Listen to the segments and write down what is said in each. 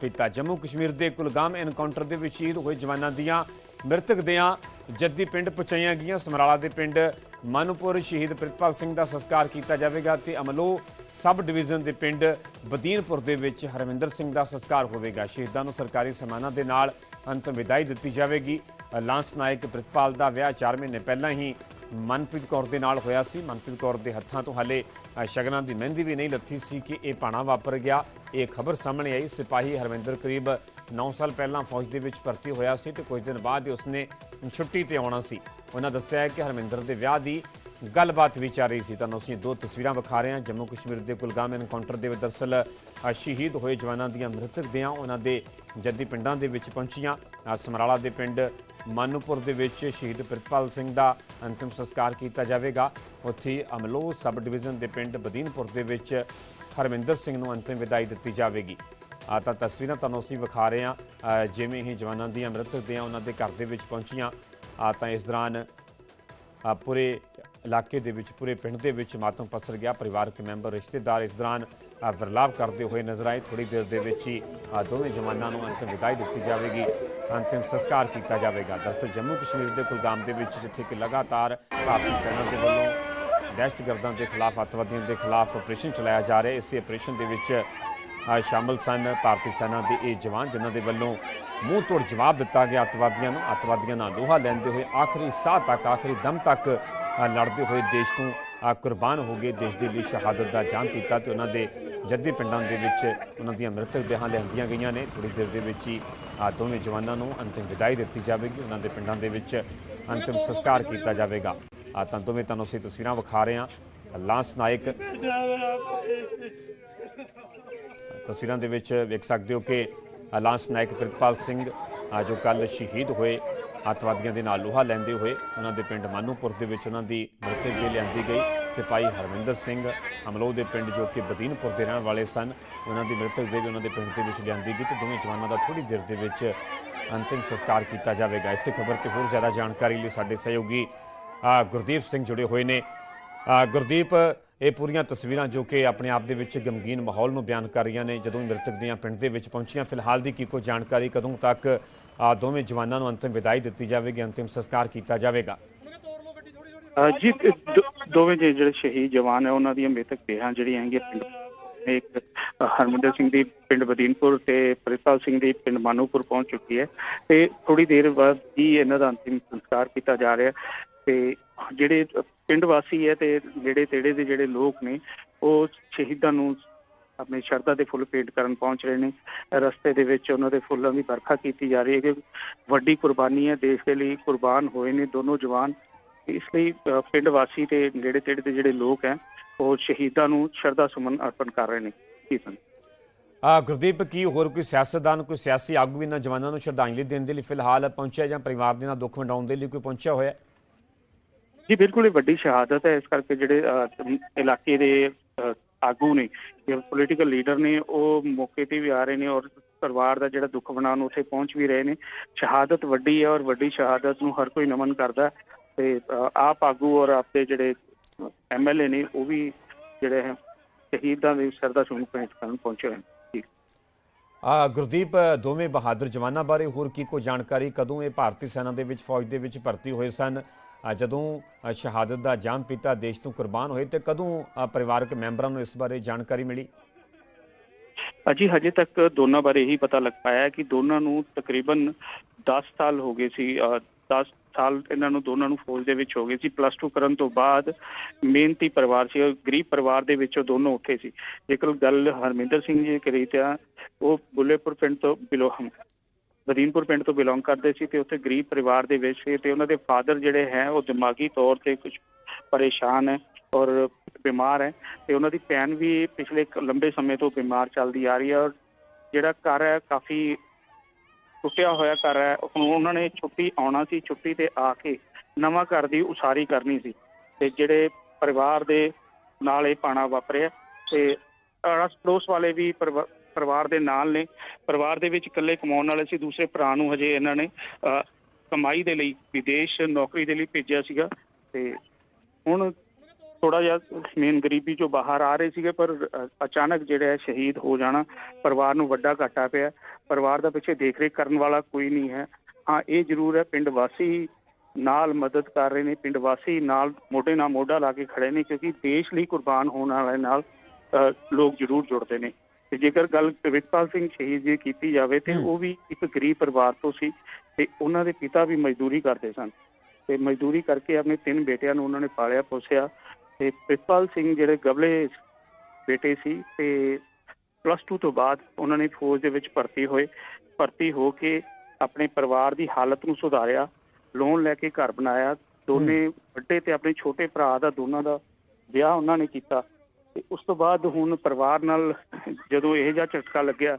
ਕੀਤਾ। ਜੰਮੂ ਕਸ਼ਮੀਰ ਦੇ ਕੁਲਗਾਮ ਐਨਕਾਊਂਟਰ ਦੇ ਵਿੱਚ ਸ਼ਹੀਦ ਹੋਏ ਜਵਾਨਾਂ ਦੀਆਂ ਮ੍ਰਿਤਕ ਦਿਆਂ ਜੱਦੀ ਪਿੰਡ ਪਹੁੰਚਾਈਆਂ ਗਈਆਂ। ਸਮਰਾਲਾ ਦੇ ਪਿੰਡ ਮਾਨੂਪੁਰ ਸ਼ਹੀਦ ਪ੍ਰਿਤਪਾਲ ਸਿੰਘ ਦਾ ਸੰਸਕਾਰ ਕੀਤਾ ਜਾਵੇਗਾ ਤੇ ਅਮਲੋ ਸਬ ਡਿਵੀਜ਼ਨ ਦੇ ਪਿੰਡ ਬਦੀਨਪੁਰ ਦੇ ਵਿੱਚ ਹਰਵਿੰਦਰ ਸਿੰਘ ਦਾ ਸੰਸਕਾਰ ਹੋਵੇਗਾ। ਸ਼ਹੀਦਾਂ ਨੂੰ ਸਰਕਾਰੀ ਸਨਮਾਨਾਂ ਦੇ ਨਾਲ ਅੰਤਮ ਵਿਦਾਈ ਦਿੱਤੀ ਜਾਵੇਗੀ। ਲਾਂਸ ਨਾਇਕ ਪ੍ਰਿਤਪਾਲ ਦਾ ਵਿਆਹ 4 ਮਹੀਨੇ ਪਹਿਲਾਂ ਹੀ ਮਨਪ੍ਰੀਤ ਕੌਰ ਦੇ ਨਾਲ ਹੋਇਆ ਸੀ। ਮਨਪ੍ਰੀਤ ਕੌਰ ਦੇ ਹੱਥਾਂ ਤੋਂ ਹਾਲੇ ਸ਼ਗਨਾਂ ਦੀ ਮਹਿੰਦੀ ਵੀ ਨਹੀਂ ਲੱਥੀ ਸੀ ਕਿ ਇਹ ਪਾਣਾ ਵਾਪਰ ਗਿਆ। ਇਹ ਖਬਰ ਸਾਹਮਣੇ ਆਈ। ਸਿਪਾਹੀ ਹਰਵਿੰਦਰ ਕਰੀਬ 9 ਸਾਲ ਪਹਿਲਾਂ ਫੌਜ ਦੇ ਵਿੱਚ ਭਰਤੀ ਹੋਇਆ ਸੀ ਤੇ ਕੁਝ ਦਿਨ ਬਾਅਦ ਹੀ ਉਸਨੇ ਛੁੱਟੀ ਤੇ ਆਉਣਾ ਸੀ। ਉਹਨਾਂ ਦੱਸਿਆ ਕਿ ਹਰਵਿੰਦਰ ਦੇ ਵਿਆਹ ਦੀ ਗੱਲਬਾਤ ਵੀ ਚੱਲ ਰਹੀ ਸੀ। ਤੁਹਾਨੂੰ ਅਸੀਂ ਦੋ ਤਸਵੀਰਾਂ ਵਿਖਾ ਰਹੇ ਹਾਂ। ਜੰਮੂ ਕਸ਼ਮੀਰ ਦੇ ਕੁਲਗਾਮ ਐਨਕਾਊਂਟਰ ਦੇ ਵਿੱਚ ਦਰਸਲ ਸ਼ਹੀਦ ਹੋਏ ਜਵਾਨਾਂ ਦੀਆਂ ਮ੍ਰਿਤਕ ਦਿਆਂ ਉਹਨਾਂ ਦੇ ਜੱਦੀ ਪਿੰਡਾਂ ਦੇ ਵਿੱਚ ਪਹੁੰਚੀਆਂ। ਸਮਰਾਲਾ ਦੇ ਪਿੰਡ ਮਾਨੂਪੁਰ ਦੇ ਵਿੱਚ ਸ਼ਹੀਦ ਪ੍ਰਿਤਪਾਲ ਸਿੰਘ ਦਾ ਅੰਤਿਮ ਸੰਸਕਾਰ ਕੀਤਾ ਜਾਵੇਗਾ। ਉੱਥੇ ਹੀ ਅਮਲੋ ਸਬ ਡਿਵੀਜ਼ਨ ਦੇ ਪਿੰਡ ਬਦੀਨਪੁਰ ਦੇ ਵਿੱਚ ਹਰਮਿੰਦਰ ਸਿੰਘ ਨੂੰ ਅੰਤਿਮ ਵਿਦਾਈ ਦਿੱਤੀ ਜਾਵੇਗੀ। ਆ ਤਾਂ ਤਸਵੀਰਾਂ ਤੁਹਾਨੂੰ ਅਸੀਂ ਵਿਖਾ ਰਹੇ ਹਾਂ। ਜਿਵੇਂ ਹੀ ਜਵਾਨਾਂ ਦੀਆਂ ਮ੍ਰਿਤਕ ਦੀਆਂ ਉਹਨਾਂ ਦੇ ਘਰ ਦੇ ਵਿੱਚ ਪਹੁੰਚੀਆਂ। ਆ ਤਾਂ ਇਸ ਦੌਰਾਨ ਪੂਰੇ ਇਲਾਕੇ ਦੇ ਵਿੱਚ ਪੂਰੇ ਪਿੰਡ ਦੇ ਵਿੱਚ ਮਾਤਮ ਪਸਰ ਗਿਆ। ਪਰਿਵਾਰਕ ਮੈਂਬਰ ਰਿਸ਼ਤੇਦਾਰ ਇਸ ਦੌਰਾਨ ਆ, ਕਰਦੇ ਹੋਏ ਨਜ਼ਰ ਆਏ। ਥੋੜੀ ਦੇਰ ਦੇ ਵਿੱਚ ਹੀ ਦੋਵੇਂ ਜਵਾਨਾਂ ਨੂੰ ਅੰਤਿਮ ਵਿਦਾਈ ਦਿੱਤੀ ਜਾਵੇਗੀ। ਅੰਤਿਮ ਸੰਸਕਾਰ ਕੀਤਾ ਜਾਵੇਗਾ। ਦਰਅਸਲ ਜੰਮੂ ਕਸ਼ਮੀਰ ਦੇ ਕੁਲਗਾਮ ਦੇ ਵਿੱਚ ਜਿੱਥੇ ਕਿ ਲਗਾਤਾਰ ਭਾਰਤੀ ਸੈਨਾ ਦੇ ਵੱਲੋਂ ਦਹਿਸ਼ਤਗਰਦਾਂ ਦੇ ਖਿਲਾਫ ਅੱਤਵਾਦੀਆਂ ਦੇ ਖਿਲਾਫ ਆਪਰੇਸ਼ਨ ਚਲਾਇਆ ਜਾ ਰਿਹਾ ਹੈ। ਇਸੇ ਆਪਰੇਸ਼ਨ ਦੇ ਵਿੱਚ ਆ, ਸ਼ਾਮਲ ਸਨ ਭਾਰਤੀ ਸੈਨਾ ਦੇ ਇਹ ਜਵਾਨ ਜਿਨ੍ਹਾਂ ਦੇ ਵੱਲੋਂ ਮੂੰਹ ਤੋੜ ਜਵਾਬ ਦਿੱਤਾ ਗਿਆ। ਅੱਤਵਾਦੀਆਂ ਨੂੰ ਅੱਤਵਾਦੀਆਂ ਨਾਲ ਲੋਹਾ ਲੈਂਦੇ ਹੋਏ ਆਖਰੀ ਸਾਹ ਤੱਕ ਆਖਰੀ ਦਮ ਤੱਕ ਲੜਦੇ ਹੋਏ ਦੇਸ਼ ਤੋਂ ਕੁਰਬਾਨ ਹੋ ਗਏ। ਦੇਸ਼ ਦੇ ਲਈ ਸ਼ਹਾਦਤ ਦਾ ਜਾਨ ਪੀਤਾ ਤੇ ਉਹਨਾਂ ਦੇ ਜੱਦੀ ਪਿੰਡਾਂ ਦੇ ਵਿੱਚ ਉਹਨਾਂ ਦੀਆਂ ਮ੍ਰਿਤਕ ਦੇਹਾਂ ਲਿਆਂਦੀਆਂ ਗਈਆਂ ਨੇ। ਥੋੜੀ ਦੇਰ ਦੇ ਵਿੱਚ ਹੀ ਦੋਵੇਂ ਜਵਾਨਾਂ ਨੂੰ ਅੰਤਿਮ ਵਿਦਾਈ ਦਿੱਤੀ ਜਾਵੇਗੀ। ਉਹਨਾਂ ਦੇ ਪਿੰਡਾਂ ਦੇ ਵਿੱਚ ਅੰਤਿਮ ਸੰਸਕਾਰ ਕੀਤਾ ਜਾਵੇਗਾ। ਆ ਤਾਂ ਦੋਵੇਂ ਤੁਹਾਨੂੰ ਅਸੀਂ ਤਸਵੀਰਾਂ ਵਿਖਾ ਰਹੇ ਹਾਂ। ਲਾਂਸ ਨਾਇਕ। ਤਸਵੀਰਾਂ ਦੇ ਵਿੱਚ ਵੇਖ ਸਕਦੇ ਹੋ ਕਿ ਲਾਂਸ ਨਾਇਕ ਪ੍ਰਿਤਪਾਲ ਸਿੰਘ ਜੋ ਕੱਲ ਸ਼ਹੀਦ ਹੋਏ ਅੱਤਵਾਦੀਆਂ ਦੇ ਨਾਲ ਲੋਹਾ ਲੈਂਦੇ ਹੋਏ ਉਹਨਾਂ ਦੇ ਪਿੰਡ ਮਾਨੂਪੁਰ ਦੇ ਵਿੱਚ ਉਹਨਾਂ ਦੀ ਮ੍ਰਿਤਕ ਦੇ ਲਿਆਂਦੀ ਗਈ। ਸਿਪਾਹੀ ਹਰਵਿੰਦਰ ਸਿੰਘ ਅਮਲੋ ਦੇ ਪਿੰਡ ਜੋ ਕਿ ਬਦੀਨਪੁਰ ਦੇ ਰਹਿਣ ਵਾਲੇ ਸਨ, ਉਹਨਾਂ ਦੀ ਮ੍ਰਿਤਕ ਦੇ ਵੀ ਉਹਨਾਂ ਦੇ ਪਿੰਡ ਦੇ ਵਿੱਚ ਲਿਆਂਦੀ ਗਈ ਤੇ ਦੋਵੇਂ ਜਵਾਨਾਂ ਦਾ ਥੋੜੀ ਦੇਰ ਦੇ ਵਿੱਚ ਅੰਤਿਮ ਸੰਸਕਾਰ ਕੀਤਾ ਜਾਵੇਗਾ। ਇਸੇ ਖਬਰ ਤੇ ਹੋਰ ਜ਼ਿਆਦਾ ਜਾਣਕਾਰੀ ਲਈ ਸਾਡੇ ਸਹਿਯੋਗੀ ਗੁਰਦੀਪ ਸਿੰਘ ਜੁੜੇ ਹੋਏ ਨੇ। ਗੁਰਦੀਪ, ਇਹ ਪੂਰੀਆਂ ਤਸਵੀਰਾਂ ਜੋ ਕਿ ਆਪਣੇ ਆਪ ਦੇ ਵਿੱਚ ਗਮਗੀਨ ਮਾਹੌਲ ਨੂੰ ਬਿਆਨ ਕਰ ਰਹੀਆਂ ਨੇ। ਜਦੋਂ ਮ੍ਰਿਤਕ ਦੀਆਂ ਪਿੰਡ ਦੇ ਵਿੱਚ ਪਹੁੰਚੀਆਂ, ਫਿਲਹਾਲ ਦੀ ਕੀ ਕੋਈ ਜਾਣਕਾਰੀ? ਕਦੋਂ ਤੱਕ ਦੋਵੇਂ ਜਵਾਨਾਂ ਨੂੰ ਅੰਤਿਮ ਵਿਦਾਈ ਦਿੱਤੀ ਜਾਵੇਗੀ ਅੰਤਿਮ ਸੰਸਕਾਰ ਕੀਤਾ ਜਾਵੇਗਾ। ਜੀ ਦੋਵੇਂ ਜਿਹੜੇ ਸ਼ਹੀਦ ਜਵਾਨ ਹੈ ਉਹਨਾਂ ਦੀਆਂ ਮ੍ਰਿਤਕ ਦੇਹਾਂ ਜਿਹੜੀਆਂ ਹੈਗੀਆਂ ਪਿੰਡ ਇੱਕ ਅ, ਸਿੰਘ ਦੀ ਪਿੰਡ ਬਦੀਨਪੁਰ ਤੇ ਪ੍ਰਿਤਪਾਲ ਸਿੰਘ ਦੀ ਪਿੰਡ ਮਾਨੂਪੁਰ ਪਹੁੰਚ ਚੁੱਕੀ ਹੈ। ਤੇ ਥੋੜੀ ਦੇਰ ਬਾਅਦ ਹੀ ਇਹਨਾਂ ਦਾ ਅੰਤਿਮ ਸੰਸਕਾਰ ਕੀਤਾ ਜਾ ਰਿਹਾ। ਤੇ ਜਿਹੜੇ ਪਿੰਡ ਵਾਸੀ ਹੈ ਤੇ ਜਿਹੜੇ ਤੇੜੇ ਦੇ ਜਿਹੜੇ ਲੋਕ ਨੇ ਉਹ ਸ਼ਹੀਦਾਂ ਨੂੰ ਆਪਣੇ ਸ਼ਰਧਾ ਦੇ ਫੁੱਲ ਭੇਟ ਕਰਨ ਪਹੁੰਚ ਰਹੇ ਨੇ। ਰਸਤੇ ਦੇ ਵਿੱਚ ਉਹਨਾਂ ਦੇ ਫੁੱਲਾਂ ਦੀ ਵਰਖਾ ਕੀਤੀ ਜਾ ਰਹੀ ਹੈ ਕਿ ਵੱਡੀ ਕੁਰਬਾਨੀ ਹੈ। ਦੇਸ਼ ਦੇ ਲਈ ਕੁਰਬਾਨ ਹੋਏ ਨੇ ਦੋਨੋਂ ਜਵਾਨ। ਇਸ ਲਈ ਪਿੰਡ ਵਾਸੀ ਤੇ ਨੇੜੇ ਤੇੜੇ ਦੇ ਜਿਹੜੇ ਲੋਕ ਹੈ ਉਹ ਸ਼ਹੀਦਾਂ ਨੂੰ ਸ਼ਰਧਾ ਸੁਮਨ ਅਰਪਣ ਕਰ ਰਹੇ ਨੇ। ਜੀ ਸਰ ਆ ਗੁਰਦੀਪ ਕੀ ਹੋਰ ਕੋਈ ਸਿਆਸਤਦਾਨ ਕੋਈ ਸਿਆਸੀ ਆਗੂ ਵੀ ਇਹਨਾਂ ਜਵਾਨਾਂ ਨੂੰ ਸ਼ਰਧਾਂਜਲੀ ਦੇਣ ਦੇ ਲਈ ਫਿਲਹਾਲ ਪਹੁੰਚਿਆ ਜਾਂ ਪਰਿਵਾਰ ਦੇ ਨਾਲ ਦੁੱਖ ਵੰਡਾਉਣ ਦੇ ਲਈ ਕੋਈ ਪਹੁੰਚਿਆ ਹੋਇਆ? ਜੀ ਬਿਲਕੁਲ ਇਹ ਵੱਡੀ ਸ਼ਹਾਦਤ ਹੈ। ਇਸ ਕਰਕੇ ਜਿਹੜੇ ਇਲਾਕੇ ਦੇ ਆਗੂ ਨੇ ਜਾਂ ਪੋਲੀਟੀਕਲ ਲੀਡਰ ਨੇ, ਉਹ ਮੌਕੇ ਤੇ ਵੀ ਆ ਰਹੇ ਨੇ ਔਰ ਪਰਿਵਾਰ ਦਾ ਜਿਹੜਾ ਦੁੱਖ ਮਨਾਉਣ ਉੱਥੇ ਪਹੁੰਚ ਵੀ ਰਹੇ ਨੇ। ਸ਼ਹਾਦਤ ਵੱਡੀ ਹੈ ਔਰ ਵੱਡੀ ਸ਼ਹਾਦਤ ਨੂੰ ਹਰ ਕੋਈ ਨਮਨ ਕਰਦਾ ਤੇ ਆਪ ਆਗੂ ਔਰ ਆਪਦੇ ਜਿਹੜੇ ਐਮਐਲਏ ਨੇ, ਉਹ ਵੀ ਜਿਹੜੇ ਹੈ, ਸ਼ਹੀਦਾਂ ਦੀ ਸ਼ਰਧਾ ਸੁਮਨ ਭੇਟ ਕਰਨ ਪਹੁੰਚੇ ਹੋਏ ਆ, ਗੁਰਦੀਪ, ਦੋਵੇਂ ਬਹਾਦਰ ਜਵਾਨਾਂ ਬਾਰੇ ਹੋਰ ਕੀ ਕੋਈ ਜਾਣਕਾਰੀ? ਕਦੋਂ ਇਹ ਭਾਰਤੀ ਸੈਨਾ ਦੇ ਵਿੱਚ ਫੌਜ ਦੇ ਵਿੱਚ ਭਰਤੀ ਹੋਏ ਸਨ? ਜਦੋਂ ਸ਼ਹਾਦਤ ਦਾ ਜਾਮ ਪੀਤਾ, ਦੇਸ਼ ਤੋਂ ਕੁਰਬਾਨ ਹੋਏ, ਤੇ ਕਦੋਂ ਪਰਿਵਾਰਕ ਮੈਂਬਰਾਂ ਨੂੰ ਇਸ ਬਾਰੇ ਜਾਣਕਾਰੀ ਮਿਲੀ? ਅਜੀ ਹਜੇ ਤੱਕ ਦੋਨਾਂ ਬਾਰੇ ਇਹੀ ਪਤਾ ਲੱਗ ਪਾਇਆ ਕਿ ਦੋਨਾਂ ਨੂੰ ਤਕਰੀਬਨ 10 ਸਾਲ ਹੋ ਗਏ ਸੀ 10 ਸਾਲ ਇਹਨਾਂ ਨੂੰ ਦੋਨਾਂ ਨੂੰ ਫੌਜ ਦੇ ਵਿੱਚ ਹੋ ਗਏ ਸੀ। ਪਲੱਸ 2 ਕਰਨ ਤੋਂ ਬਾਅਦ ਮਿਹਨਤੀ ਪਰਿਵਾਰ ਸੀ, ਉਹ ਗਰੀਬ ਪਰਿਵਾਰ ਦੇ ਵਿੱਚੋਂ ਦੋਨੋਂ ਉੱਠੇ ਸੀ। ਜੇਕਰ ਗੱਲ ਹਰਮਿੰਦਰ ਸਿੰਘ ਜੀ ਕਰੀ ਤਾਂ ਉਹ ਬੁੱਲੇਪੁਰ ਪਿੰਡ ਤੋਂ ਬਿਲੋਹਮ ਬਦੀਨਪੁਰ ਪਿੰਡ ਤੋਂ ਬਿਲੋਂਗ ਕਰਦੇ ਸੀ ਤੇ ਉੱਥੇ ਗਰੀਬ ਪਰਿਵਾਰ ਦੇ ਵਿੱਚ ਸੀ ਤੇ ਉਹਨਾਂ ਦੇ ਫਾਦਰ ਜਿਹੜੇ ਹੈ ਉਹ ਦਿਮਾਗੀ ਤੌਰ ਤੇ ਕੁਝ ਪਰੇਸ਼ਾਨ ਹੈ ਔਰ ਬਿਮਾਰ ਹੈ ਤੇ ਉਹਨਾਂ ਦੀ ਭੈਣ ਵੀ ਪਿਛਲੇ ਲੰਬੇ ਸਮੇਂ ਤੋਂ ਬਿਮਾਰ ਚੱਲਦੀ ਆ ਰਹੀ ਹੈ ਔਰ ਜਿਹੜਾ ਘਰ ਹੈ ਕਾਫੀ ਟੁੱਟਿਆ ਹੋਇਆ ਘਰ ਹੈ, ਹੁਣ ਉਹਨਾਂ ਨੇ ਛੁੱਟੀ ਆਉਣਾ ਸੀ, ਛੁੱਟੀ ਤੇ ਆ ਕੇ ਨਵਾਂ ਘਰ ਦੀ ਉਸਾਰੀ ਕਰਨੀ ਸੀ ਤੇ ਜਿਹੜੇ ਪਰਿਵਾਰ ਦੇ ਨਾਲ ਇਹ ਪਾਣਾ ਵਾਪਰਿਆ ਤੇ ਅੜਸ ਪੜੋਸ ਵਾਲੇ ਵੀ ਪਰਿਵਾ- ਪਰਿਵਾਰ ਦੇ ਨਾਲ ਨੇ। ਪਰਿਵਾਰ ਦੇ ਵਿੱਚ ਇਕੱਲੇ ਕਮਾਉਣ ਵਾਲੇ ਸੀ, ਦੂਸਰੇ ਭਰਾ ਨੂੰ ਹਜੇ ਇਹਨਾਂ ਨੇ ਕਮਾਈ ਦੇ ਲਈ ਵਿਦੇਸ਼ ਨੌਕਰੀ ਦੇ ਲਈ ਭੇਜਿਆ ਸੀਗਾ। ਤੇ ਹੁਣ ਥੋੜਾ ਜਿਹਾ ਮੇਨ ਗਰੀਬੀ ਚੋਂ ਬਾਹਰ ਆ ਰਹੇ ਸੀਗੇ, ਪਰ ਅਚਾਨਕ ਜਿਹੜਾ ਹੈ ਸ਼ਹੀਦ ਹੋ ਜਾਣਾ, ਪਰਿਵਾਰ ਨੂੰ ਵੱਡਾ ਘਾਟਾ ਪਿਆ। ਪਰਿਵਾਰ ਦਾ ਪਿੱਛੇ ਦੇਖ ਰੇਖ ਕਰਨ ਵਾਲਾ ਕੋਈ ਨਹੀਂ ਹੈ। ਹਾਂ, ਇਹ ਜ਼ਰੂਰ ਹੈ, ਪਿੰਡ ਵਾਸੀ ਨਾਲ ਮਦਦ ਕਰ ਰਹੇ ਨੇ, ਪਿੰਡ ਵਾਸੀ ਨਾਲ ਮੋਢੇ ਨਾਲ ਮੋਢਾ ਲਾ ਕੇ ਖੜੇ ਨੇ, ਕਿਉਂਕਿ ਦੇਸ਼ ਲਈ ਕੁਰਬਾਨ ਹੋਣ ਵਾਲੇ ਨਾਲ ਲੋਕ ਜ਼ਰੂਰ ਜੁੜਦੇ ਨੇ। ਤੇ ਜੇਕਰ ਗੱਲ ਵਿਕਪਾਲ ਸਿੰਘ ਸ਼ਹੀਦ ਦੀ ਕੀਤੀ ਜਾਵੇ ਤੇ। ਉਹ ਵੀ ਇੱਕ ਗਰੀਬ ਪਰਿਵਾਰ ਤੋਂ ਸੀ ਤੇ ਉਹਨਾਂ ਦੇ ਪਿਤਾ ਵੀ ਮਜ਼ਦੂਰੀ ਕਰਦੇ ਸਨ। ਤੇ ਮਜ਼ਦੂਰੀ ਕਰਕੇ ਆਪਣੇ ਤਿੰਨ ਬੇਟਿਆਂ ਨੂੰ ਉਹਨਾਂ ਨੇ ਪਾਲਿਆ ਪੋਸਿਆ ਤੇ ਪ੍ਰਿਤਪਾਲ ਸਿੰਘ ਜਿਹੜੇ ਗਬਲੇ ਬੇਟੇ ਸੀ ਤੇ ਪਲੱਸ 2 ਤੋਂ ਬਾਅਦ ਉਹਨਾਂ ਨੇ ਫੌਜ ਦੇ ਵਿੱਚ ਭਰਤੀ ਹੋਏ। ਭਰਤੀ ਹੋ ਕੇ ਆਪਣੇ ਪਰਿਵਾਰ ਦੀ ਹਾਲਤ ਨੂੰ ਸੁਧਾਰਿਆ ਲੋਨ ਲੈ ਕੇ ਘਰ ਬਣਾਇਆ। ਦੋਨੇ ਵੱਡੇ ਤੇ ਆਪਣੇ ਛੋਟੇ ਭਰਾ ਦਾ ਦੋਨਾਂ ਦਾ ਵਿਆਹ ਉਹਨਾਂ ਨੇ ਕੀਤਾ। ਤੇ ਉਸ ਤੋਂ ਬਾਅਦ ਹੁਣ ਪਰਿਵਾਰ ਨਾਲ ਜਦੋਂ ਇਹ ਜਿਹਾ ਝਟਕਾ ਲੱਗਿਆ,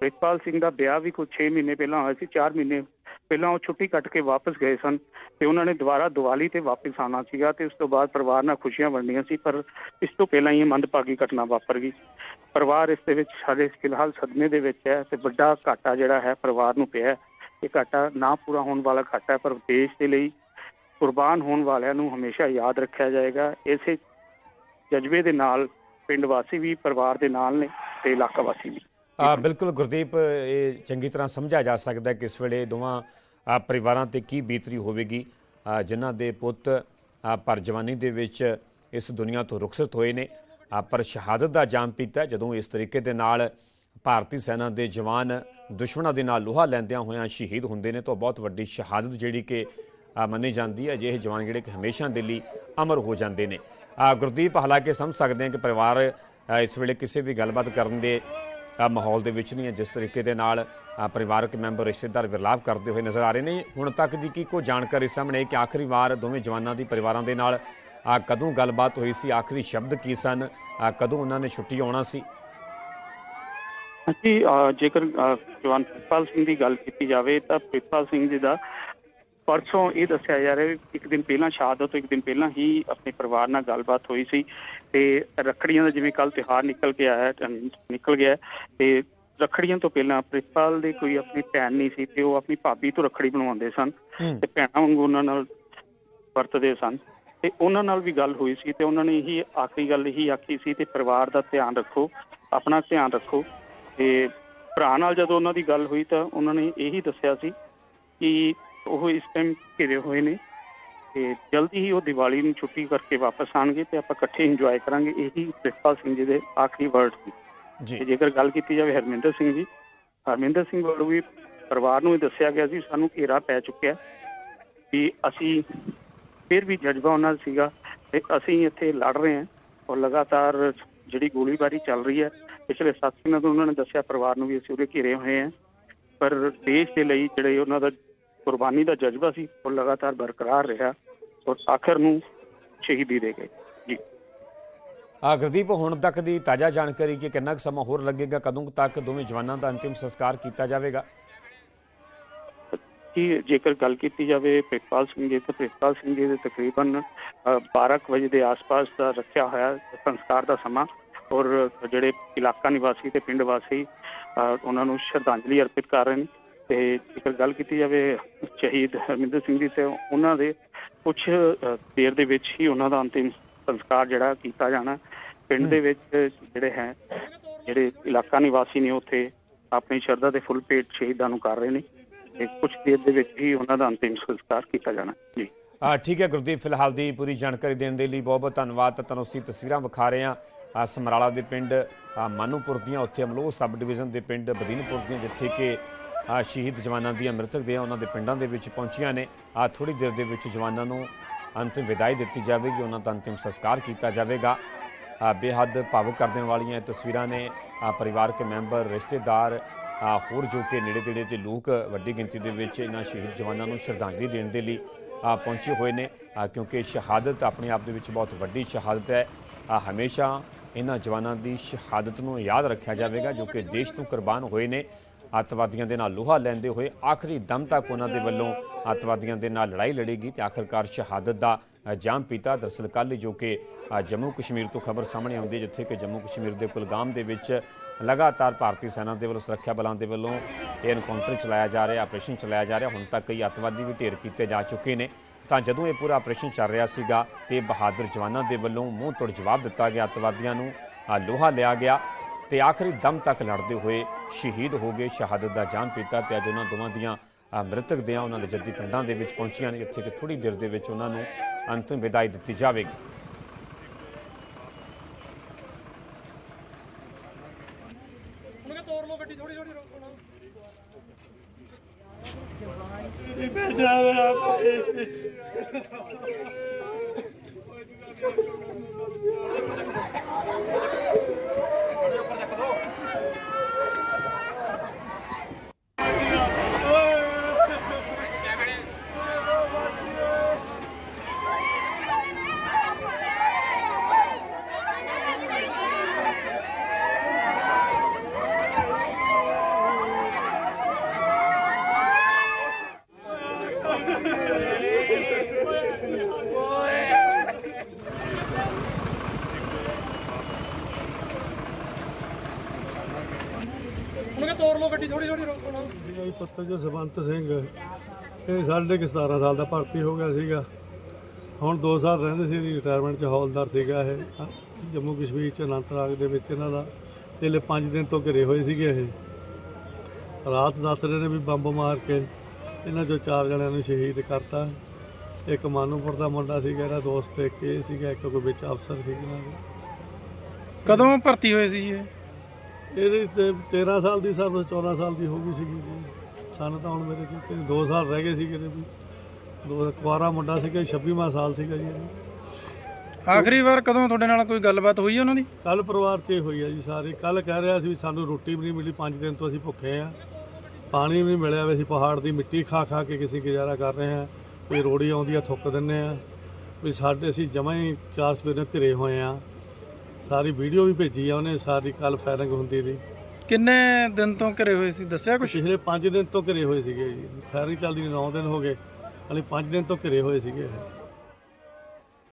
ਪ੍ਰਿਤਪਾਲ ਸਿੰਘ ਦਾ ਵਿਆਹ ਵੀ ਕੋਈ 6 ਮਹੀਨੇ ਪਹਿਲਾਂ ਹੋਇਆ ਸੀ 4 ਮਹੀਨੇ ਪਹਿਲਾਂ ਉਹ ਛੁੱਟੀ ਕੱਟ ਕੇ ਵਾਪਸ ਗਏ ਸਨ ਤੇ ਉਹਨਾਂ ਨੇ ਦੁਬਾਰਾ ਦੀਵਾਲੀ ਤੇ ਵਾਪਸ ਆਉਣਾ ਸੀਗਾ ਤੇ ਉਸ ਤੋਂ ਬਾਅਦ ਪਰਿਵਾਰ ਨਾਲ ਖੁਸ਼ੀਆਂ ਵੰਡੀਆਂ ਸੀ, ਪਰ ਇਸ ਤੋਂ ਪਹਿਲਾਂ ਹੀ ਇਹ ਮੰਦਭਾਗੀ ਘਟਨਾ ਵਾਪਰ ਗਈ। ਪਰਿਵਾਰ ਇਸ ਦੇ ਵਿੱਚ ਸਾਡੇ ਫਿਲਹਾਲ ਸਦਮੇ ਦੇ ਵਿੱਚ ਹੈ ਤੇ ਵੱਡਾ ਘਾਟਾ ਜਿਹੜਾ ਹੈ ਪਰਿਵਾਰ ਨੂੰ ਪਿਆ ਇਹ ਘਾਟਾ ਨਾ ਪੂਰਾ ਹੋਣ ਵਾਲਾ ਘਾਟਾ ਹੈ, ਪਰ ਦੇਸ਼ ਦੇ ਲਈ ਕੁਰਬਾਨ ਹੋਣ ਵਾਲਿਆਂ ਨੂੰ ਹਮੇਸ਼ਾ ਯਾਦ ਰੱਖਿਆ ਜਾਏਗਾ। ਇਸੇ ਜਜ਼ਬੇ ਦੇ ਨਾਲ ਪਿੰਡ ਵਾਸੀ ਵੀ ਪਰਿਵਾਰ ਦੇ ਨਾਲ ਨੇ ਤੇ ਇਲਾਕਾ ਵਾਸੀ ਵੀ। ਆ ਬਿਲਕੁਲ ਗੁਰਦੀਪ ਇਹ ਚੰਗੀ ਤਰ੍ਹਾਂ ਸਮਝਿਆ ਜਾ ਸਕਦਾ ਕਿ ਇਸ ਵੇਲੇ ਦੋਵਾਂ ਪਰਿਵਾਰਾਂ ਤੇ ਕੀ ਬੀਤਰੀ ਹੋਵੇਗੀ। ਆ, ਜਿਨ੍ਹਾਂ ਦੇ ਪੁੱਤ ਪਰ ਜਵਾਨੀ ਦੇ ਵਿੱਚ ਇਸ ਦੁਨੀਆ ਤੋਂ ਰੁਖਸਤ ਹੋਏ ਨੇ। ਪਰ ਸ਼ਹਾਦਤ ਦਾ ਜਾਮ ਪੀਤਾ ਜਦੋਂ ਇਸ ਤਰੀਕੇ ਦੇ ਨਾਲ ਭਾਰਤੀ ਸੈਨਾ ਦੇ ਜਵਾਨ ਦੁਸ਼ਮਣਾਂ ਦੇ ਨਾਲ ਲੋਹਾ ਲੈਂਦਿਆਂ ਹੋਇਆਂ ਸ਼ਹੀਦ ਹੁੰਦੇ ਨੇ ਤਾਂ ਬਹੁਤ ਵੱਡੀ ਸ਼ਹਾਦਤ ਜਿਹੜੀ ਕਿ ਮੰਨੀ ਜਾਂਦੀ ਹੈ। ਅਜਿਹੇ ਜਵਾਨ ਜਿਹੜੇ ਕਿ ਹਮੇਸ਼ਾ ਦੇ ਲਈ ਅਮਰ ਹੋ ਜਾਂਦੇ ਨੇ। ਗੁਰਦੀਪ, ਹਾਲਾਂਕਿ ਸਮਝ ਸਕਦੇ ਹਾਂ ਕਿ ਪਰਿਵਾਰ ਇਸ ਵੇਲੇ ਕਿਸੇ ਵੀ ਗੱਲਬਾਤ ਕਰਨ ਦੇ ਮਾਹੌਲ ਦੇ ਵਿੱਚ ਨਹੀਂ ਹੈ। ਜਿਸ ਤਰੀਕੇ ਦੇ ਨਾਲ ਪਰਿਵਾਰਕ ਮੈਂਬਰ, ਰਿਸ਼ਤੇਦਾਰ ਵਿਰਲਾਪ ਕਰਦੇ ਹੋਏ ਨਜ਼ਰ ਆ ਰਹੇ ਨੇ। ਹੁਣ ਤੱਕ ਦੀ ਕੀ ਕੋਈ ਜਾਣਕਾਰੀ ਸਾਹਮਣੇ ਕਿ ਆਖਰੀ ਵਾਰ ਦੋਵੇਂ ਜਵਾਨਾਂ ਦੀ ਪਰਿਵਾਰਾਂ ਦੇ ਨਾਲ ਕਦੋਂ ਗੱਲਬਾਤ ਹੋਈ ਸੀ? ਆਖਰੀ ਸ਼ਬਦ ਕੀ ਸਨ? ਕਦੋਂ ਉਹਨਾਂ ਨੇ ਛੁੱਟੀ ਆਉਣਾ ਸੀ? ਹਾਂਜੀ ਜੇਕਰ ਜਵਾਨ ਪ੍ਰਿਤਪਾਲ ਸਿੰਘ ਦੀ ਗੱਲ ਕੀਤੀ ਜਾਵੇ ਤਾਂ ਪ੍ਰਿਤਪਾਲ ਸਿੰਘ ਜੀ ਦਾ ਪਰਸੋਂ ਇਹ ਦੱਸਿਆ ਜਾ ਰਿਹਾ ਇੱਕ ਦਿਨ ਪਹਿਲਾਂ ਸ਼ਹਾਦਤ ਤੋਂ ਇੱਕ ਦਿਨ ਪਹਿਲਾਂ ਹੀ ਆਪਣੇ ਪਰਿਵਾਰ ਨਾਲ ਗੱਲਬਾਤ ਹੋਈ ਸੀ ਤੇ ਰੱਖੜੀਆਂ ਦਾ ਜਿਵੇਂ ਕੱਲ ਤਿਉਹਾਰ ਨਿਕਲ ਕੇ ਆਇਆ ਨਿਕਲ ਗਿਆ ਤੇ ਰੱਖੜੀਆਂ ਤੋਂ ਪਹਿਲਾਂ ਪ੍ਰਿਤਪਾਲ ਦੇ ਕੋਈ ਆਪਣੀ ਭੈਣ ਨਹੀਂ ਸੀ ਤੇ ਉਹ ਆਪਣੀ ਭਾਬੀ ਤੋਂ ਰੱਖੜੀ ਬਣਵਾਉਂਦੇ ਸਨ ਤੇ ਭੈਣਾਂ ਵਾਂਗੂ ਉਹਨਾਂ ਨਾਲ ਵਰਤਦੇ ਸਨ ਤੇ ਉਹਨਾਂ ਨਾਲ ਵੀ ਗੱਲ ਹੋਈ ਸੀ ਤੇ ਉਹਨਾਂ ਨੇ ਇਹੀ ਆਖਰੀ ਗੱਲ ਇਹੀ ਆਖੀ ਸੀ ਤੇ ਪਰਿਵਾਰ ਦਾ ਧਿਆਨ ਰੱਖੋ ਆਪਣਾ ਧਿਆਨ ਰੱਖੋ ਤੇ ਭਰਾ ਨਾਲ ਜਦੋਂ ਉਹਨਾਂ ਦੀ ਗੱਲ ਹੋਈ ਤਾਂ ਉਹਨਾਂ ਨੇ ਇਹੀ ਦੱਸਿਆ ਸੀ ਕਿ ਉਹ ਇਸ ਟਾਈਮ ਘਿਰੇ ਹੋਏ ਨੇ ਤੇ ਜਲਦੀ ਹੀ ਉਹ ਦੀਵਾਲੀ ਨੂੰ ਛੁੱਟੀ ਕਰਕੇ ਵਾਪਸ ਆਣਗੇ ਤੇ ਆਪਾਂ ਇਕੱਠੇ ਇੰਜੋਏ ਕਰਾਂਗੇ ਇਹੀ ਪ੍ਰਿਤਪਾਲ ਸਿੰਘ ਜੀ ਦੇ ਆਖਰੀ ਵਰਡ ਸੀ ਜੀ। ਜੇਕਰ ਗੱਲ ਕੀਤੀ ਜਾਵੇ ਹਰਮਿੰਦਰ ਸਿੰਘ ਜੀ ਹਰਮਿੰਦਰ ਸਿੰਘ ਵੱਲੋਂ ਵੀ ਪਰਿਵਾਰ ਨੂੰ ਇਹ ਦੱਸਿਆ ਗਿਆ ਸੀ ਸਾਨੂੰ ਘੇਰਾ ਪੈ ਚੁੱਕਿਆ ਵੀ ਅਸੀਂ ਫਿਰ ਵੀ ਜਜ਼ਬਾ ਉਹਨਾਂ ਦਾ ਸੀਗਾ ਤੇ ਅਸੀਂ ਇੱਥੇ ਲੜ ਰਹੇ ਹਾਂ ਔਰ ਲਗਾਤਾਰ ਜਿਹੜੀ ਗੋਲੀਬਾਰੀ ਚੱਲ ਰਹੀ ਹੈ ਪਿਛਲੇ 7 ਦਿਨਾਂ ਤੋਂ ਉਹਨਾਂ ਨੇ ਦੱਸਿਆ ਪਰਿਵਾਰ ਨੂੰ ਵੀ ਅਸੀਂ ਉਹਦੇ ਘੇਰੇ ਹੋਏ ਹਾਂ। ਪਰ ਦੇਸ਼ ਦੇ ਲਈ ਜਿਹੜੇ ਉਹਨਾਂ ਦਾ ਕੁਰਬਾਨੀ ਦਾ ਜਜ਼ਬਾ ਸੀ ਉਹ ਲਗਾਤਾਰ ਬਰਕਰਾਰ ਰਿਹਾ ਔਰ ਆਖਰ ਨੂੰ ਸ਼ਹੀਦੀ ਦੇ ਗਏ। ਜੀ। ਆ ਗੁਰਦੀਪ ਹੁਣ ਤੱਕ ਦੀ ਤਾਜ਼ਾ ਜਾਣਕਾਰੀ ਕਿ ਕਿੰਨਾ ਕੁ ਸਮਾਂ ਹੋਰ ਲੱਗੇਗਾ ਕਦੋਂ ਤੱਕ ਦੋਵੇਂ ਜਵਾਨਾਂ ਦਾ ਅੰਤਿਮ ਸੰਸਕਾਰ ਕੀਤਾ ਜਾਵੇਗਾ? ਕਿ ਜੇਕਰ ਗੱਲ ਕੀਤੀ ਜਾਵੇ ਪ੍ਰਿਤਪਾਲ ਸਿੰਘ ਜੀ ਤਾਂ ਪ੍ਰਿਤਪਾਲ ਸਿੰਘ ਜੀ ਦੇ ਤਕਰੀਬਨ ਅ, 12 ਕੁ ਵਜੇ ਦੇ ਆਸ-ਪਾਸ ਦਾ ਰੱਖਿਆ ਹੋਇਆ ਸੰਸਕਾਰ ਦਾ ਸਮਾਂ ਔਰ ਜਿਹੜੇ ਇਲਾਕਾ ਨਿਵਾਸੀ ਤੇ ਪਿੰਡ ਵਾਸੀ ਉਹਨਾਂ ਨੂੰ ਸ਼ਰਧਾਂਜਲੀ ਅਰਪਿਤ ਕਰ ਰਹੇ ਨੇ। ਤੇ ਜੇਕਰ ਗੱਲ ਕੀਤੀ ਜਾਵੇ ਸ਼ਹੀਦ ਹਰਮਿੰਦਰ ਸਿੰਘ ਜੀ ਤੇ ਉਹਨਾਂ ਦੇ ਕੁਝ ਦੇਰ ਦੇ ਵਿੱਚ ਹੀ ਉਹਨਾਂ ਦਾ ਅੰਤਿਮ ਸੰਸਕਾਰ ਜਿਹੜਾ ਕੀਤਾ ਜਾਣਾ। ਪਿੰਡ ਦੇ ਵਿੱਚ ਜਿਹੜੇ ਹੈ ਜਿਹੜੇ ਇਲਾਕਾ ਨਿਵਾਸੀ ਨੇ ਉੱਥੇ ਆਪਣੀ ਸ਼ਰਧਾ ਦੇ ਫੁੱਲ ਪੇਟ ਸ਼ਹੀਦਾਂ ਨੂੰ ਕਰ ਰਹੇ ਨੇ ਤੇ ਕੁਝ ਦੇਰ ਦੇ ਵਿੱਚ ਹੀ ਉਹਨਾਂ ਦਾ ਅੰਤਿਮ ਸੰਸਕਾਰ ਕੀਤਾ ਜਾਣਾ। ਜੀ। ਆ ਠੀਕ ਹੈ ਗੁਰਦੀਪ ਫਿਲਹਾਲ ਦੀ ਪੂਰੀ ਜਾਣਕਾਰੀ ਦੇਣ ਦੇ ਲਈ ਬਹੁਤ ਬਹੁਤ ਧੰਨਵਾਦ। ਤੁਹਾਨੂੰ ਅਸੀਂ ਤਸਵੀਰਾਂ ਵਿਖਾ ਰਹੇ ਹਾਂ ਆ ਸਮਰਾਲਾ ਦੇ ਪਿੰਡ ਮਾਨੂਪੁਰ ਦੀਆਂ ਉੱਥੇ ਅਮਲੋਹ ਸਬ ਡਿਵੀਜ਼ਨ ਦੇ ਪਿੰਡ ਬਦੀਨਪੁਰ ਦੀਆਂ ਜਿੱਥੇ ਕਿ ਸ਼ਹੀਦ ਜਵਾਨਾਂ ਦੀਆਂ ਮ੍ਰਿਤਕ ਦੇ ਉਹਨਾਂ ਦੇ ਪਿੰਡਾਂ ਦੇ ਵਿੱਚ ਪਹੁੰਚੀਆਂ ਨੇ। ਆ ਥੋੜੀ ਦੇਰ ਦੇ ਵਿੱਚ ਜਵਾਨਾਂ ਨੂੰ ਅੰਤਿਮ ਵਿਦਾਈ ਦਿੱਤੀ ਜਾਵੇਗੀ, ਉਹਨਾਂ ਦਾ ਅੰਤਿਮ ਸੰਸਕਾਰ ਕੀਤਾ ਜਾਵੇਗਾ। ਬੇਹੱਦ ਭਾਵੁਕ ਕਰ ਦੇਣ ਵਾਲੀਆਂ ਤਸਵੀਰਾਂ ਨੇ। ਪਰਿਵਾਰਕ ਮੈਂਬਰ, ਰਿਸ਼ਤੇਦਾਰ ਹੋਰ ਜੋ ਕਿ ਨੇੜੇ ਤੇੜੇ ਦੇ ਲੋਕ ਵੱਡੀ ਗਿਣਤੀ ਦੇ ਵਿੱਚ ਇਹਨਾਂ ਸ਼ਹੀਦ ਜਵਾਨਾਂ ਨੂੰ ਸ਼ਰਧਾਂਜਲੀ ਦੇਣ ਦੇ ਲਈ ਪਹੁੰਚੇ ਹੋਏ ਨੇ। ਕਿਉਂਕਿ ਸ਼ਹਾਦਤ ਆਪਣੇ ਆਪ ਦੇ ਵਿੱਚ ਬਹੁਤ ਵੱਡੀ ਸ਼ਹਾਦਤ ਹੈ। ਹਮੇਸ਼ਾ ਇਹਨਾਂ ਜਵਾਨਾਂ ਦੀ ਸ਼ਹਾਦਤ ਨੂੰ ਯਾਦ ਰੱਖਿਆ ਜਾਵੇਗਾ ਜੋ ਕਿ ਦੇਸ਼ ਤੋਂ ਕੁਰਬਾਨ ਹੋਏ ਨੇ। ਅੱਤਵਾਦੀਆਂ ਦੇ ਨਾਲ ਲੋਹਾ ਲੈਂਦੇ ਹੋਏ ਆਖਰੀ ਦਮ ਤੱਕ ਉਹਨਾਂ ਦੇ ਵੱਲੋਂ ਅੱਤਵਾਦੀਆਂ ਦੇ ਨਾਲ ਲੜਾਈ ਲੜੇਗੀ ਤੇ ਆਖਰਕਾਰ ਸ਼ਹਾਦਤ ਦਾ ਜਾਮ ਪੀਤਾ। ਦਰਸਲ ਕੱਲ੍ਹ ਜੋ ਕਿ ਜੰਮੂ ਕਸ਼ਮੀਰ ਤੋਂ ਖਬਰ ਸਾਹਮਣੇ ਆਉਂਦੀ ਹੈ, ਜਿੱਥੇ ਕਿ ਜੰਮੂ ਕਸ਼ਮੀਰ ਦੇ ਕੁਲਗਾਮ ਦੇ ਵਿੱਚ ਲਗਾਤਾਰ ਭਾਰਤੀ ਸੈਨਾ ਦੇ ਵੱਲੋਂ ਸੁਰੱਖਿਆ ਬਲਾਂ ਦੇ ਵੱਲੋਂ ਇਹ ਐਨਕਾਊਂਟਰ ਚਲਾਇਆ ਜਾ ਰਿਹਾ ਆਪਰੇਸ਼ਨ ਚਲਾਇਆ ਜਾ ਰਿਹਾ। ਹੁਣ ਤੱਕ ਕਈ ਅੱਤਵਾਦੀ ਵੀ ਢੇਰ ਕੀਤੇ ਜਾ ਚੁੱਕੇ ਨੇ। ਤਾਂ ਜਦੋਂ ਇਹ ਪੂਰਾ ਆਪਰੇਸ਼ਨ ਚੱਲ ਰਿਹਾ ਸੀਗਾ ਤੇ ਬਹਾਦਰ ਜਵਾਨਾਂ ਦੇ ਵੱਲੋਂ ਮੂੰਹ ਤੋੜ ਜਵਾਬ ਦਿੱਤਾ ਗਿਆ ਅੱਤਵਾਦੀਆਂ ਨੂੰ ਲੋਹਾ ਲਿਆ ਗਿਆ ਤੇ ਆਖਰੀ ਦਮ ਤੱਕ ਲੜਦੇ ਹੋਏ ਸ਼ਹੀਦ ਹੋ ਗਏ ਸ਼ਹਾਦਤ ਦਾ ਜਾਮ ਪੀਤਾ ਤੇ ਅੱਜ ਉਹਨਾਂ ਦੋਵਾਂ ਦੀਆਂ ਮ੍ਰਿਤਕ ਦੇਹਾਂ ਉਹਨਾਂ ਦੇ ਜੱਦੀ ਪਿੰਡਾਂ ਦੇ ਵਿੱਚ ਪਹੁੰਚੀਆਂ ਨੇ ਜਿੱਥੇ ਕਿ ਥੋੜੀ ਦੇਰ ਦੇ ਵਿੱਚ ਉਹਨਾਂ ਨੂੰ ਅੰਤਿਮ ਵਿਦਾਈ ਦਿੱਤੀ ਜਾਵੇਗੀ। ਉਹਨਾਂ ਕਾ ਤੋੜ ਲਓ ਗੱਡੀ ਤੋੜ ਲਓ ਗੱਡੀ ਥੋੜੀ ਥੋੜੀ ਰੋਕੋ ਨਾ ਜੀ ਪੁੱਤਰ ਜੋ ਸਵੰਤ ਸਿੰਘ ਇਹ ਕੁ 17 ਸਾਲ ਦਾ ਭਰਤੀ ਹੋ ਗਿਆ ਸੀਗਾ। ਹੁਣ 2 ਸਾਲ ਰਹਿੰਦੇ ਸੀ ਰਿਟਾਇਰਮੈਂਟ ਚ ਹੌਲਦਾਰ ਸੀਗਾ ਇਹ। ਜੰਮੂ ਕਸ਼ਮੀਰ ਚ ਅਨੰਤਨਾਗ ਦੇ ਵਿੱਚ ਇਹਨਾਂ ਦਾ। ਇਹਲੇ 5 ਦਿਨ ਤੋਂ ਘਿਰੇ ਹੋਏ ਸੀਗੇ ਇਹ। ਰਾਤ ਦੱਸ ਰਹੇ ਨੇ ਵੀ ਬੰਬ ਮਾਰ ਕੇ ਇਹਨਾਂ ਚੋਂ ਚਾਰ ਜਣਿਆਂ ਨੂੰ ਸ਼ਹੀਦ ਕਰਤਾ। ਇੱਕ ਮਾਨੂਪੁਰ ਦਾ ਮੁੰਡਾ ਸੀਗਾ ਇਹਦਾ ਦੋਸਤ ਇੱਕ ਇਹ ਸੀਗਾ ਇੱਕ ਕੋਈ ਵਿੱਚ ਅਫਸਰ ਸੀ ਇਹਨਾਂ ਦੇ ਕਦੋਂ ਭਰਤੀ ਹੋਏ ਸੀ ਇਹ? ਇਹਦੇ ਤੇ 13 ਸਾਲ ਦੀ ਸਰਵਿਸ 14 ਸਾਲ ਦੀ ਹੋ ਗਈ ਸੀਗੀ ਜੀ। ਸਾਨੂੰ ਤਾਂ ਹੁਣ ਮੇਰੇ ਤੇ 2 ਸਾਲ ਰਹਿ ਗਏ ਸੀਗੇ ਤੇ ਵੀ। ਦੋ ਕੁਆਰਾ ਮੁੰਡਾ ਸੀਗਾ 26ਵਾਂ ਸਾਲ ਸੀਗਾ ਜੀ ਆਖਰੀ ਵਾਰ ਕਦੋਂ ਤੁਹਾਡੇ ਨਾਲ ਕੋਈ ਗੱਲਬਾਤ ਹੋਈ ਉਹਨਾਂ ਦੀ? ਕੱਲ ਪਰਿਵਾਰ 'ਚ ਇਹ ਹੋਈ ਆ ਜੀ ਸਾਰੇ। ਕੱਲ ਕਹਿ ਰਿਹਾ ਸੀ ਵੀ ਸਾਨੂੰ ਰੋਟੀ ਵੀ ਨਹੀਂ ਮਿਲੀ 5 ਦਿਨ ਤੋਂ ਅਸੀਂ ਭੁੱਖੇ ਆ। ਪਾਣੀ ਵੀ ਨਹੀਂ ਮਿਲਿਆ ਵੀ ਅਸੀਂ ਪਹਾੜ ਦੀ ਮਿੱਟੀ ਖਾ ਖਾ ਕੇ ਕਿਸੇ ਗੁਜ਼ਾਰਾ ਕਰ ਰਹੇ ਆ। ਕੋਈ ਰੋੜੀ ਆਉਂਦੀ ਆ ਥੁੱਕ ਦਿੰਨੇ ਆ। ਵੀ ਸਾਡੇ ਅਸੀਂ ਜਮਾਂ ਹੀ ਚਾਰ ਸਵੇਰੇ ਘਿਰੇ ਹੋਏ ਆ। ਸਾਰੀ ਵੀਡੀਓ ਵੀ ਭੇਜੀ ਆ ਉਹਨੇ ਸਾਰੀ ਕੱਲ ਫਾਇਰਿੰਗ ਹੁੰਦੀ ਰਹੀ। ਕਿੰਨੇ ਦਿਨ ਤੋਂ ਘਰੇ ਹੋਏ ਸੀ? ਦੱਸਿਆ ਕੁਛ? ਪਿਛਲੇ 5 ਦਿਨ ਤੋਂ ਘਿਰੇ ਹੋਏ ਸੀਗੇ ਜੀ। ਫਾਇਰਿੰਗ ਚੱਲਦੀ 9 ਦਿਨ ਹੋ ਗਏ। ਹਾਲੇ 5 ਦਿਨ ਤੋਂ ਘਿਰੇ ਹੋਏ ਸੀਗੇ। ਇਹ